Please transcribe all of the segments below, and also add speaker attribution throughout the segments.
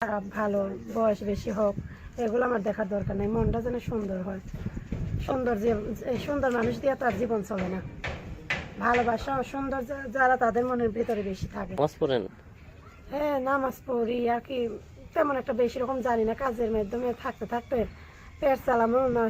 Speaker 1: খারাপ ভালো বয়স বেশি হোক এগুলো আমার দেখার দরকার নেই। মনটা যেন সুন্দর হয়। সুন্দর যে সুন্দর মানুষ দিয়ে তার জীবন চলে না। ভালোবাসা সুন্দর যারা তাদের মনের ভিতরে বেশি থাকে।
Speaker 2: নামাজ পড়েন?
Speaker 1: হ্যাঁ নামাজ পড়ি আর কি তেমন একটা বেশি রকম জানি না। কাজের মাধ্যমে থাকতে থাকতে পেট চালামো না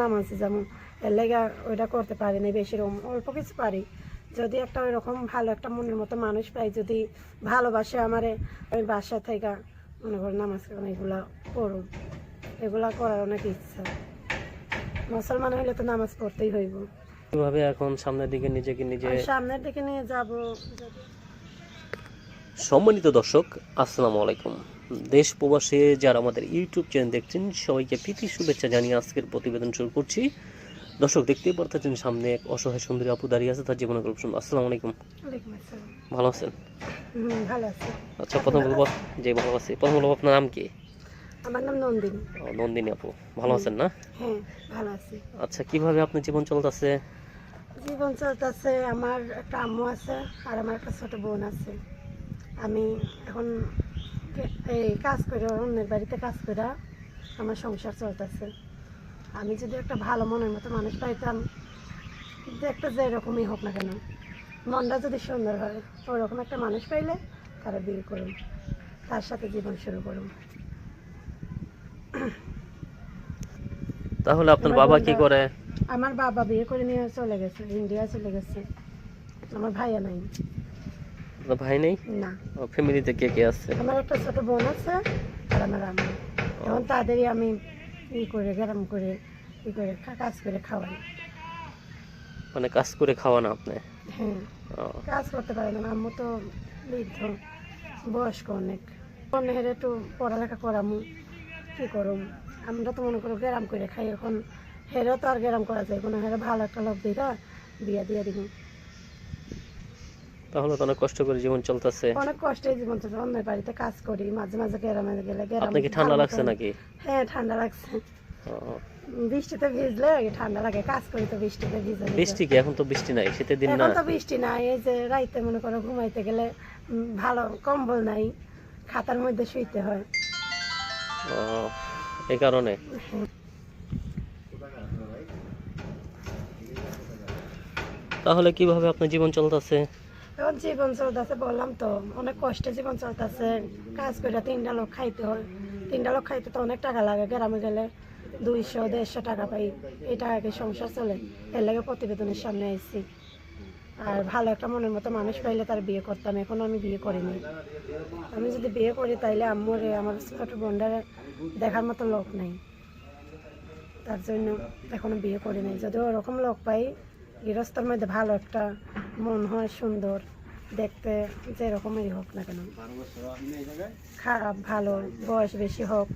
Speaker 1: নামাজ যেমন এর লেগে ওইটা করতে পারি না বেশি রকম অল্প কিছু পারি। যদি একটা ওইরকম ভালো একটা মনের মতো মানুষ পাই যদি ভালোবাসে আমারে আমি বাসা থেকে মনে করি নামাজ কালাম এগুলা পড়ুন। এগুলা করার অনেক ইচ্ছা। মুসলমান হইলে তো নামাজ পড়তেই হইব।
Speaker 2: কীভাবে এখন সামনের দিকে নিজেকে নিজে
Speaker 1: সামনের দিকে নিয়ে যাব।
Speaker 2: সম্মানিত দর্শক আসসালামু আলাইকুম। দেশ প্রবাসে যারা আমাদের ইউটিউব চ্যানেল দেখছেন সবাইকে প্রীতি শুভেচ্ছা জানিয়ে আজকের প্রতিবেদন শুরু করছি। দর্শক দেখতেই পারতেছেন সামনে এক অসহায় সুন্দরী আপু দাঁড়িয়ে আছে তার জীবনের গল্প শুনুন। আসসালামু আলাইকুম। ভালো আছেন?
Speaker 1: ভালো আছি।
Speaker 2: আচ্ছা প্রথম বলব যে ভালো আছি প্রথম বলব আপনার নাম কি?
Speaker 1: আমার নাম নন্দিনী।
Speaker 2: ও, নন্দিনী আপু ভালো আছেন না?
Speaker 1: হ্যাঁ ভালো আছি।
Speaker 2: আচ্ছা কীভাবে আপনার জীবন চলতেছে?
Speaker 1: জীবন চলতেছে আমার একটা আম্মু আছে আর আমার একটা ছোট বোন আছে। আমি এখন এই কাজ করে অন্যের বাড়িতে কাজ করে আমার সংসার চলতেছে। আমি যদি একটা ভালো মনের মতো মানুষ পাইতাম দেখতে যে এরকমই হোক না কেন মনটা যদি সুন্দর হয় ওরকম একটা মানুষ পাইলে তারা বিয়ে করুন তার সাথে জীবন শুরু করুন।
Speaker 2: তাহলে আপনার বাবা কি করে?
Speaker 1: আমার বাবা বিয়ে করে নিয়ে চলে গেছে ইন্ডিয়া চলে গেছে। আমার ভাইয়া নাই।
Speaker 2: আপনার ভাই নেই?
Speaker 1: না।
Speaker 2: ও ফ্যামিলিতে কে কে আছে?
Speaker 1: আমার একটা ছোট বোন আছে আর আমার আম্মু। এখন তাদেরই আমি ই করে গরম করে ই করে কাজ করে খাওয়াই।
Speaker 2: মানে কাজ করে খাওয়া না আপনি?
Speaker 1: হ্যাঁ। কাজ করতে পারে না আম্মু তো বৃদ্ধ বয়স্ক অনেক। অন্যের একটু পড়ালেখা করামু কি করুম? আমরা তো মনে করো গেরাম করে খাই এখন হেরেও তো আর গেরাম করা যায় কোনো হেরে ভালো একটা লোক দিরা বিয়া দিয়ে দিব
Speaker 2: তাহলে তো অনেক কষ্ট করে জীবন চলতেছে।
Speaker 1: অনেক কষ্টে জীবন চলছে অন্যের বাড়িতে কাজ করি মাঝে মাঝে গ্রামে গেলে গ্রাম
Speaker 2: আপনার কি ঠান্ডা লাগছে নাকি?
Speaker 1: হ্যাঁ ঠান্ডা লাগছে। বৃষ্টিতে ভিজলে ঠান্ডা লাগে কাজ করি তো বৃষ্টিতে ভিজে।
Speaker 2: বৃষ্টি কি? এখন তো বৃষ্টি নাই শীতের দিন না।
Speaker 1: এখন তো বৃষ্টি নাই এই যে রাইতে মনে করো ঘুমাইতে গেলে ভালো কম্বল নাই খাতার মধ্যে শুইতে হয়।
Speaker 2: ও, এই কারণে। তাহলে কীভাবে আপনার জীবন চলতেছে?
Speaker 1: এখন জীবন চলতেছে বললাম তো অনেক কষ্টে জীবন চলতেছে। কাজ করে তিনটা লোক খাইতে হয় তিনটা লোক খাইতে তো অনেক টাকা লাগে গ্রামে গেলে। দুইশো, দেড়শো টাকা পাই। এই টাকাকে সংসার চলে। এর লাগে প্রতিবেদনের সামনে আইছি। আর ভালো একটা মনের মতো মানুষ পাইলে তার বিয়ে করতাম। এখন আমি বিয়ে করিনি। আমি যদি বিয়ে করি, তাইলে আম্মুরে, আমার ছোট বোনটারে দেখার মতো লোক নেই। তার জন্য এখনও বিয়ে করি নাই। যদি ওরকম লোক পাই, গৃহস্থর মধ্যে ভালো একটা মন হয়, সুন্দর। দেখতে যেরকমই হোক না কেন। খারাপ ভালো বয়স বেশি হোক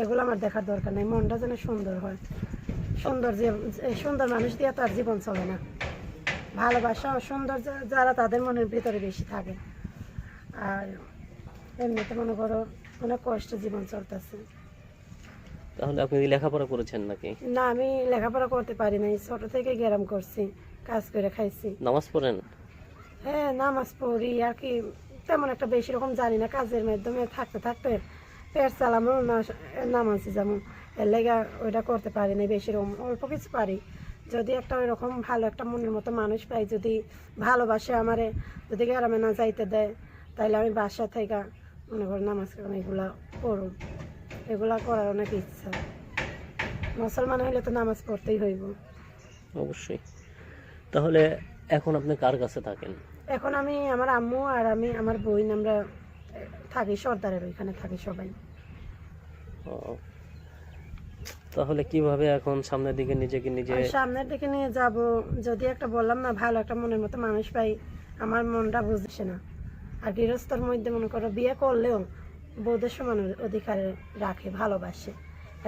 Speaker 1: এগুলো আমার দেখার দরকার নেই। মনটা যেন সুন্দর হয়। সুন্দর যে এই সুন্দর মানুষ দিয়ে তার জীবন চলে না। ভালোবাসা সুন্দর যারা তাদের মনের ভিতরে বেশি থাকে। আর এমনিতে মনে করো অনেক কষ্ট জীবন চলতেছে।
Speaker 2: তাহলে আপনি লেখাপড়া করেছেন নাকি?
Speaker 1: না আমি লেখাপড়া করতে পারি নাই। ছোট থেকে গ্যারাম করছি কাজ করে খাইছি।
Speaker 2: নামাজ পড়েন?
Speaker 1: হ্যাঁ নামাজ পড়ি আর কি। তেমন একটা বেশি রকম জানি না, কাজের মাধ্যমে থাকতে থাকতে পেট চালামো না নামাজ যেমন এর লেগে ওইটা করতে পারি না, বেশি রকম অল্প কিছু পারি। যদি একটা ওইরকম ভালো একটা মনের মতো মানুষ পাই, যদি ভালোবাসে আমারে, যদি গ্রামে না যাইতে দেয় তাহলে আমি বাসা থেকে মনে করি নামাজ এগুলা পড়ুন এগুলা করার অনেক ইচ্ছা। মুসলমান হইলে তো নামাজ পড়তেই হইব।
Speaker 2: অবশ্যই। তাহলে এখন আপনি কার কাছে থাকেন?
Speaker 1: এখন আমি আমার আম্মু আর আমি আমার বোন আমরা থাকি সর্দারের ওইখানে থাকি সবাই।
Speaker 2: তাহলে কীভাবে এখন সামনের দিকে নিজেকে নিজে
Speaker 1: সামনের দিকে নিয়ে যাব যদি একটা বললাম না ভালো একটা মনের মতো মানুষ পাই আমার মনটা বুঝছে না। আর গৃহস্থর মধ্যে মনে করো বিয়ে করলেও বৌদের সমান অধিকারে রাখে ভালোবাসে।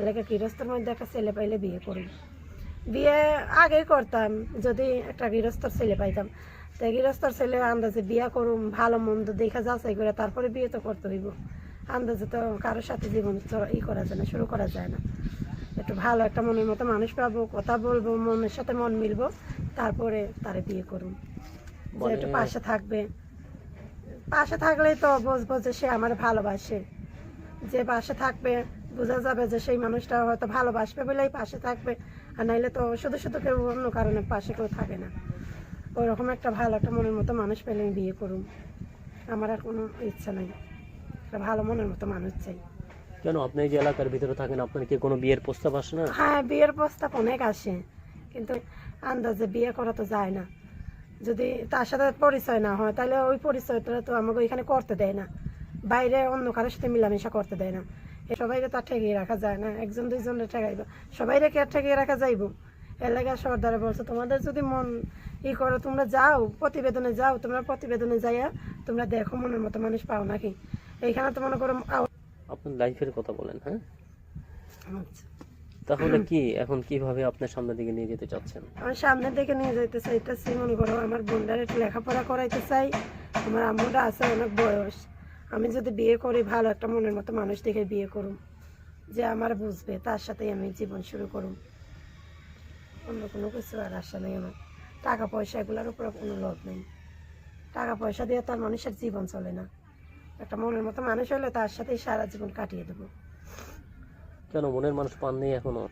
Speaker 1: এলাকা গৃহস্থর মধ্যে একটা ছেলে পাইলে বিয়ে করি বিয়ে আগে করতাম যদি একটা গৃহস্থর ছেলে পাইতাম। তো গৃহস্থর ছেলে আন্দাজে বিয়ে করুম ভালো মন্দ দেখা যাচাই করে তারপরে বিয়ে তো করতে হইব। আন্দাজে তো কারোর সাথে জীবন ই করা যায় না শুরু করা যায় না। একটু ভালো একটা মনের মতো মানুষ পাবো কথা বলব মনের সাথে মন মিলবো তারপরে তারে বিয়ে করুন যে একটু পাশে থাকবে। পাশে থাকলেই তো বুঝব যে সে আমার ভালোবাসে। যে পাশে থাকবে বোঝা যাবে যে সেই মানুষটা হয়তো ভালোবাসবে বলেই পাশে থাকবে। আর নাইলে তো শুধু শুধু কেউ অন্য কারণে পাশে কেউ থাকে না। ওরকম একটা ভালো একটা মনের মতো মানুষ পেলে আমি বিয়ে করুম। আমার আর কোনো ইচ্ছা নাই। একটা ভালো মনের মতো মানুষ চাই।
Speaker 2: কেন? আপনি যে এলাকার ভিতরে থাকেন আপনার কি কোনো বিয়ের প্রস্তাব আসে না?
Speaker 1: হ্যাঁ বিয়ের প্রস্তাব অনেক আসে। কিন্তু আন্দাজে বিয়ে করা তো যায় না। যদি তার সাথে পরিচয় না হয় তাহলে ওই পরিচয়টা তো আমাকে ওইখানে করতে দেয় না। বাইরে অন্য কারোর সাথে মিলামেশা করতে দেয় না। এ সবাইকে তো আর ঠেকিয়ে রাখা যায় না। একজন দুইজনের ঠেকাইব। সবাই রেখে আর ঠেকিয়ে রাখা যাইব? এলাকার সর্দারে বলছে তোমাদের যদি মন ই করো তোমরা যাও প্রতিবেদনে যাও তোমরা প্রতিবেদনে যাইয়া তোমরা দেখো মনের মতো মানুষ পাও নাকি? এইখানে তো মনে করো
Speaker 2: আপনার লাইফের কথা বলেন হ্যাঁ?
Speaker 1: আচ্ছা।
Speaker 2: তাহলে কি এখন কীভাবে আপনার সামনের দিকে নিয়ে যেতে চাচ্ছেন?
Speaker 1: আমি সামনের দিকে নিয়ে যেতে চাইতেছি মনে করো আমার বোনটার একটু লেখাপড়া করাইতে চাই আমার আম্মুটা আছে অনেক বয়স আমি যদি বিয়ে করি ভালো একটা মনের মতো মানুষ দেখে বিয়ে করুম যে আমার বুঝবে তার সাথেই আমি জীবন শুরু করুম। অন্য কোনো কিছু আর আশা নেই আমার। টাকা পয়সা এগুলোর উপর কোনো লোভ নেই। টাকা পয়সা দিয়ে তার মানুষের জীবন চলে না। একটা মনের মতো মানুষ হলে তার সাথেই সারা জীবন কাটিয়ে দেবো।
Speaker 2: কেন? মনের মানুষ পান নেই এখনও?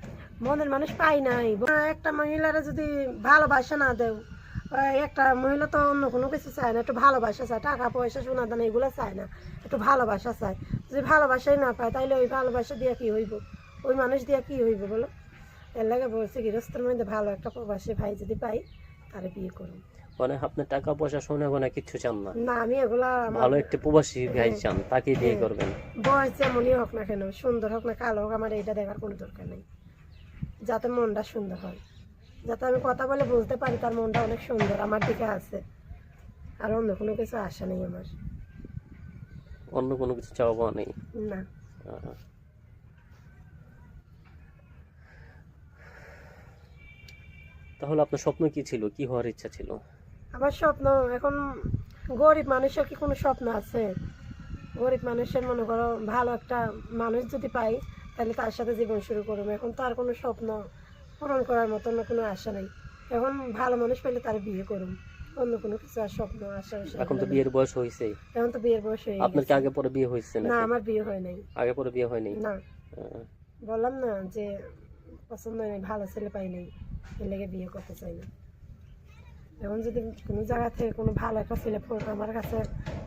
Speaker 1: মনের মানুষ পাই নাই। একটা মহিলারা যদি ভালোবাসা না দেও একটা মহিলা তো অন্য কোনো কিছু চায় না। একটু ভালোবাসা চায়। টাকা পয়সা সোনা দানা এগুলো চায় না। একটু ভালোবাসা চায়। যদি ভালোবাসাই না পায় তাহলে ওই ভালোবাসা দিয়ে কি হইব? ওই মানুষ দিয়ে কি হইব বলো? এর লাগে বলছি গৃহস্থের মধ্যে ভালো একটা প্রবাসী ভাই যদি পাই তাহলে বিয়ে করুন।
Speaker 2: মানে আপনি টাকা পয়সা সোনা গোনা কিচ্ছু চান না?
Speaker 1: না আমি এগুলা আমার
Speaker 2: ভালো একটা প্রবাসী ভাই চান তাকে বিয়ে
Speaker 1: হ্যাঁ।
Speaker 2: করবেন।
Speaker 1: বয়স যেমনই হোক না কেন সুন্দর হোক না কালো হোক আমার এইটা দেখার কোনো দরকার নেই। যাতে মনটা সুন্দর হয়। যাতে আমি কথা বলে বলতে পারি তার মনটা অনেক সুন্দর আমার দিকে আছে। আর অন্য কোনো কিছু আশা নেই আমার।
Speaker 2: অন্য কোনো কিছু চাওয়া নেই?
Speaker 1: না।
Speaker 2: তাহলে আপনার স্বপ্ন কি ছিল? কি হওয়ার ইচ্ছা ছিল?
Speaker 1: আমার স্বপ্ন এখন গরিব মানুষের কি কোনো স্বপ্ন আছে? গরিব মানুষের মনে করো ভালো একটা মানুষ যদি পাই তাহলে তার সাথে জীবন শুরু করব এখন তার কোনো স্বপ্ন পূরণ করার মতন কোনো আশা নেই। এখন ভালো মানুষ পেলে তার বিয়ে করুম। অন্য কোনো কিছু আর স্বপ্ন আশা
Speaker 2: এখন তো বিয়ের বয়স হয়েছে
Speaker 1: এখন তো বিয়ের বয়স হয়ে
Speaker 2: আপনার কি আগে পরে বিয়ে হয়েছে
Speaker 1: না
Speaker 2: না
Speaker 1: আমার বিয়ে হয় নাই।
Speaker 2: আগে পরে বিয়ে হয়
Speaker 1: নাই?
Speaker 2: না।
Speaker 1: বললাম না যে পছন্দ নেই ভালো ছেলে পাই নাই। এর লেগে বিয়ে করতে চাই না। এখন যদি কোনো জায়গা থেকে কোনো ভালো একটা ছেলে ফোন আমার কাছে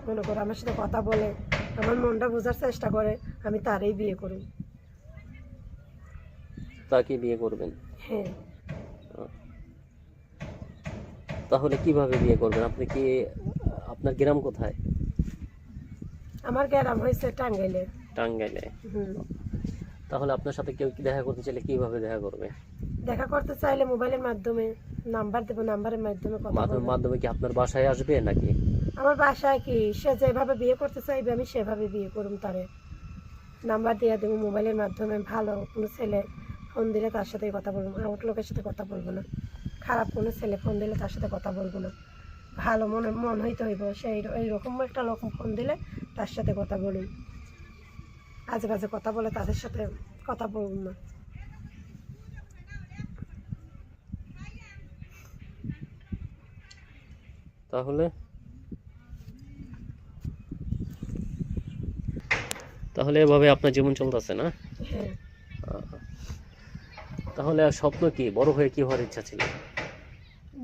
Speaker 1: মনে করো আমার সাথে কথা বলে আমার মনটা বোঝার চেষ্টা করে আমি তারই বিয়ে করি
Speaker 2: তাকে বিয়ে করবেন?
Speaker 1: হ্যাঁ।
Speaker 2: তাহলে কীভাবে বিয়ে করবেন? আপনি কি আপনার গ্রাম কোথায়?
Speaker 1: আমার গ্রাম হয়েছে টাঙ্গাইলে।
Speaker 2: টাঙ্গাইলে।
Speaker 1: হুম।
Speaker 2: তাহলে আপনার সাথে কেউ কি দেখা করতে চাইলে কীভাবে দেখা করবে?
Speaker 1: দেখা করতে চাইলে মোবাইলের মাধ্যমে নাম্বার দেবো নাম্বারের মাধ্যমে কথা
Speaker 2: মাধ্যমে
Speaker 1: বলব।
Speaker 2: মাধ্যমে কি আপনার বাসায় আসবে নাকি?
Speaker 1: আমার বাসায় কি? সে যেভাবে বিয়ে করতে চাইবে আমি সেভাবে বিয়ে করুম তারে। নাম্বার দিয়ে দেবো মোবাইলের মাধ্যমে ভালো কোনো ছেলে ফোন দিলে তার সাথে কথা বলব আউট লোকের সাথে কথা বলব না। খারাপ কোনো ছেলে ফোন দিলে তার সাথে কথা বলব না। ভালো মনে মন হইতে হইব সেই এইরকম একটা লোক ফোন দিলে তার সাথে কথা বলুন আজে বাজে কথা বলে তাদের সাথে কথা বলুন না।
Speaker 2: তাহলে? তাহলে এভাবে আপনার জীবন চলতেছে না?
Speaker 1: হ্যাঁ।
Speaker 2: তাহলে আর স্বপ্ন কি? বড় হয়ে কি হওয়ার ইচ্ছা ছিল?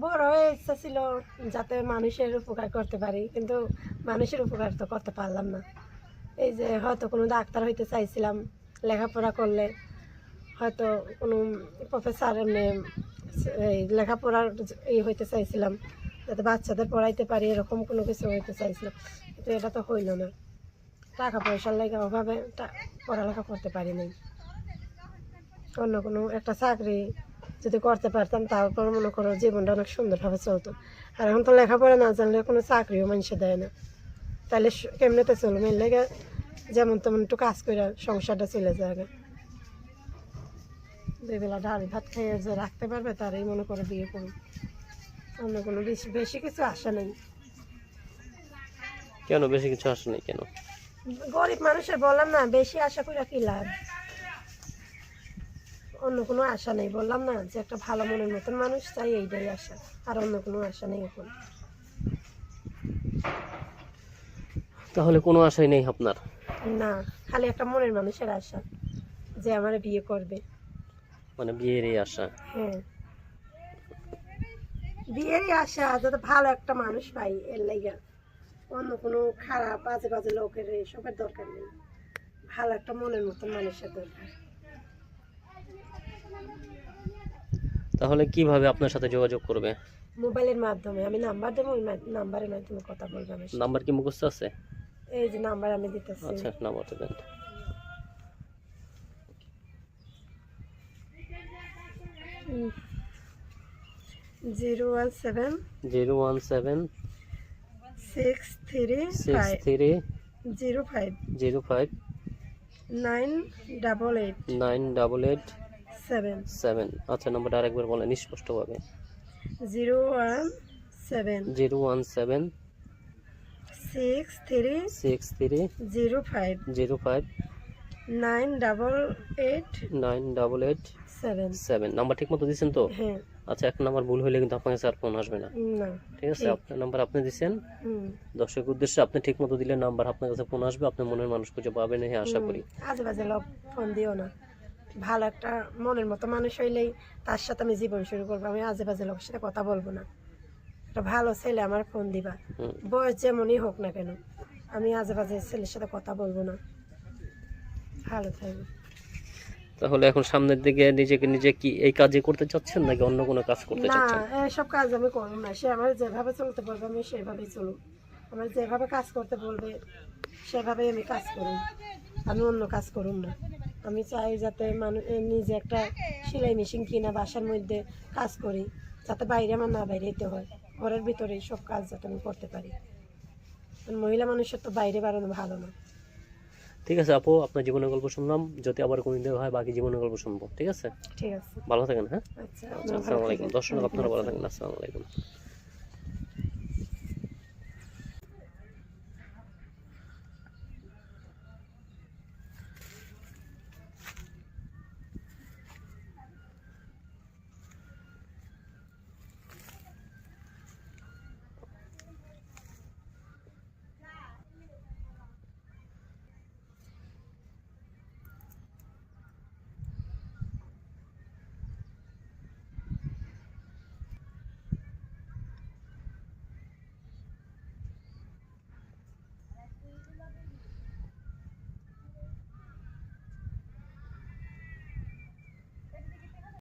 Speaker 1: বড় হয়ে ইচ্ছা ছিল যাতে মানুষের উপকার করতে পারি কিন্তু মানুষের উপকার তো করতে পারলাম না। এই যে হয়তো কোনো ডাক্তার হইতে চাইছিলাম লেখাপড়া করলে হয়তো কোনো প্রফেসর এমনি লেখাপড়ার এই হইতে চাইছিলাম। যাতে বাচ্চাদের পড়াইতে পারি, এরকম কোনো কিছু হইতে চাইছিলাম কিন্তু এটা তো হইল না। টাকা পয়সার লেগে অভাবে পড়ালেখা করতে পারি নাই। অন্য কোনো একটা চাকরি যদি করতে পারতাম তারপর মনে করো জীবনটা অনেক সুন্দরভাবে চলতো। আর এখন তো লেখাপড়া না জানলে কোনো চাকরিও মানুষে দেয় না। তাহলে কেমনেতে চলবে? এর লেগে যেমন তেমন একটু কাজ করে সংসারটা চলে যায় আগে। দুই বেলা ডাল ভাত খেয়ে যে রাখতে পারবে, তারই মনে করে বিয়ে করুন অন্য কোনো বেশি বেশি কিছু আশা নেই।
Speaker 2: কেন বেশি কিছু আসে নাই কেন?
Speaker 1: গরিব মানুষের বললাম না বেশি আশা করে কি লাভ? অন্য কোনো আশা নেই বললাম না যে একটা ভালো মনের মতন মানুষ চাই এইটাই আশা। আর অন্য কোনো আশা নেই এখন।
Speaker 2: তাহলে কোনো আশাই নেই আপনার?
Speaker 1: না খালি একটা মনের মানুষের আশা যে আমার বিয়ে করবে।
Speaker 2: মানে বিয়ের এই আশা।
Speaker 1: হ্যাঁ। বিয়েরই আশা যাতে ভালো একটা মানুষ পাই এর লাইগা। অন্য কোনো খারাপ বাজে বাজে লোকের এসবের দরকার নেই। ভালো একটা মনের মতন মানুষের দরকার।
Speaker 2: তাহলে কীভাবে আপনার সাথে যোগাযোগ করবে?
Speaker 1: মোবাইলের মাধ্যমে। আমি নাম্বার দেবো ওই নাম্বারের মাধ্যমে কথা বলব
Speaker 2: নাম্বার কি মুখস্থ আছে?
Speaker 1: এই যে নাম্বার আমি দিতেছি।
Speaker 2: আচ্ছা নাম্বারটা দেন।
Speaker 1: Zero one seven
Speaker 2: zero one seven
Speaker 1: six three
Speaker 2: six three
Speaker 1: zero five
Speaker 2: zero five
Speaker 1: nine double eight
Speaker 2: nine double eight
Speaker 1: seven
Speaker 2: seven আচ্ছা নাম্বারটা আরেকবার বলেন স্পষ্টভাবে।
Speaker 1: Zero one seven
Speaker 2: zero one seven
Speaker 1: six three
Speaker 2: six three
Speaker 1: zero five
Speaker 2: zero five
Speaker 1: nine double eight
Speaker 2: nine double eight
Speaker 1: seven
Speaker 2: seven. Number ঠিক মতো দিচ্ছেন তো?
Speaker 1: হ্যাঁ।
Speaker 2: আচ্ছা এক নাম্বার ভুল হলে কিন্তু আপনার কাছে আর ফোন আসবে না।
Speaker 1: না
Speaker 2: ঠিক আছে? আপনার নাম্বার আপনি দিচ্ছেন
Speaker 1: হুম।
Speaker 2: দর্শক উদ্দেশ্যে আপনি ঠিক মতো দিলে নাম্বার আপনার কাছে ফোন আসবে আপনার মনের মানুষ খুঁজে পাবেন এই আশা করি।
Speaker 1: আজে বাজে লোক ফোন দিও না। ভালো একটা মনের মতো মানুষ হইলেই তার সাথে আমি জীবন শুরু করব আমি আজে বাজে লোকের সাথে কথা বলব না। একটা ভালো ছেলে আমার ফোন দিবা। বয়স যেমনই হোক না কেন আমি আজে বাজে ছেলের সাথে কথা বলব না। ভালো থাকবে।
Speaker 2: তাহলে এখন সামনের দিকে নিজেকে নিজে কি এই কাজই করতে চাচ্ছেন নাকি অন্য কোনো কাজ করতে চাচ্ছেন?
Speaker 1: না সব কাজ আমি করব না। সে আমার যেভাবে চলতে বলবে আমি সেভাবেই চলুন আমার যেভাবে কাজ করতে বলবে সেভাবেই আমি কাজ করুন। আমি অন্য কাজ করুন না। আমি চাই যাতে মানুষ নিজে একটা সেলাই মেশিন কিনা বাসার মধ্যে কাজ করি যাতে বাইরে আমার না বাইরে যেতে হয়। ঘরের ভিতরে সব কাজ যাতে আমি করতে পারি। কারণ মহিলা মানুষের তো বাইরে বেরোনো ভালো না।
Speaker 2: ঠিক আছে আপু আপনার জীবনের গল্প শুনলাম। যদি আবার কোনো দিন হয় বাকি জীবনের গল্প শুনব ঠিক আছে?
Speaker 1: ঠিক আছে।
Speaker 2: ভালো থাকেন হ্যাঁ?
Speaker 1: আচ্ছা
Speaker 2: আচ্ছা আসসালামু আলাইকুম। দর্শক আপনারা ভালো থাকেন। আসসালামু আলাইকুম।